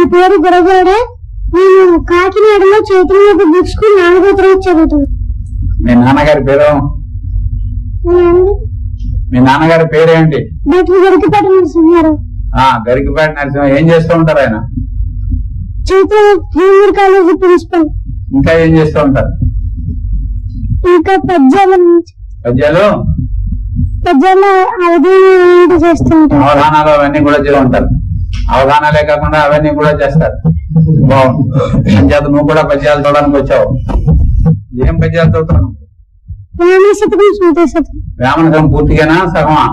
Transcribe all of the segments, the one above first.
నా పేరు గురగోడ నేను కాకినాడలో చైతన్య పబ్లిక్ స్కూల్ నాలుగో తరగతి చదువుతున్నాను మీ నాన్నగారి పేరు? మీ నాన్నగారి పేరేంటి? డాక్టర్ గరికపాటి నరసింహారావు. ఆ గరికిపాటి నరసింహ ఏం చేస్తూ ఉంటారు ఆయన? Chaitanya junior college principal. ఇంకా ఏం చేస్తూ ఉంటారు? ఇంకా పద్యాల పద్యాలు? పద్యాల అవధానాలు అవన్నీ కూడా చేస్తూ ఉంటారు అవధానాలే కాకుండా అవన్నీ కూడా చేస్తారు. బాగుంది. అంచేత నువ్వు కూడా పద్యాలు చూడడానికి వచ్చావు. ఏం పద్యాలు శతకం వేమనకం పూర్తిగానా సగమా?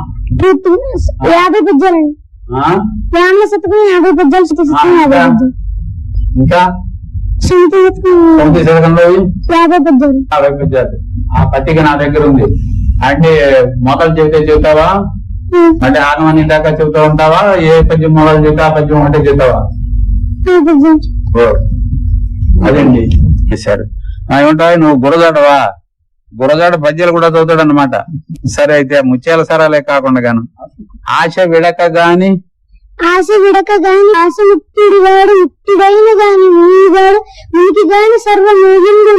యాభై పద్యాలండి ఆ? వేమన శతకం యాభై పద్యాలు ఇంకా? యాభై ఆ పట్టిక నా దగ్గర ఉంది. అంటే మొదలు చెబితే చెబుతావా? అంటే ఆగమని దాకా చెబుతూ ఉంటావా? ఏ పద్యం మొదలు చెబుతా ఆ పద్యం ఒకటే ఓ, అదండి చేశారు ఏమంటావు? నువ్వు బురజాడవా బురజాడ పద్యాలు కూడా చదువుతాడు అనమాట సరే అయితే ముత్యాల సరాలే కాకుండా గాను. ఆశ విడక గాని ఆశ విడక గాని ఆశ ముక్తుడి వాడు ముక్తుడైన గాని మునిగాడు మునికి గాని సర్వ మోగిండు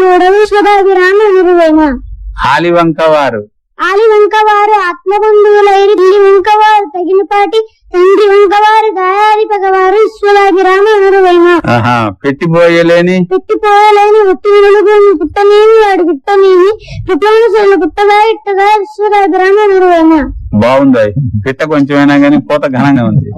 నిరువైన ఆలి వంక వారు. ఆలి వంకవారు ఆత్మబంధువులైన తల్లి వంకవారు తగినపాటి తండ్రి వంకవారు గాయారి పగవారు నిరువైన ఆహా పెట్టిపోయలేని. పెట్టిపోయలేని పుట్టనేమి వాడు పుట్టనేమి పుట్టమని సొల్లు పుట్టగా ఇట్టగా విశ్వదాభిరామ నిరువైన బాగుంది. పిట్ట కొంచెమైనా గానీ పూత ఘనంగా ఉంది.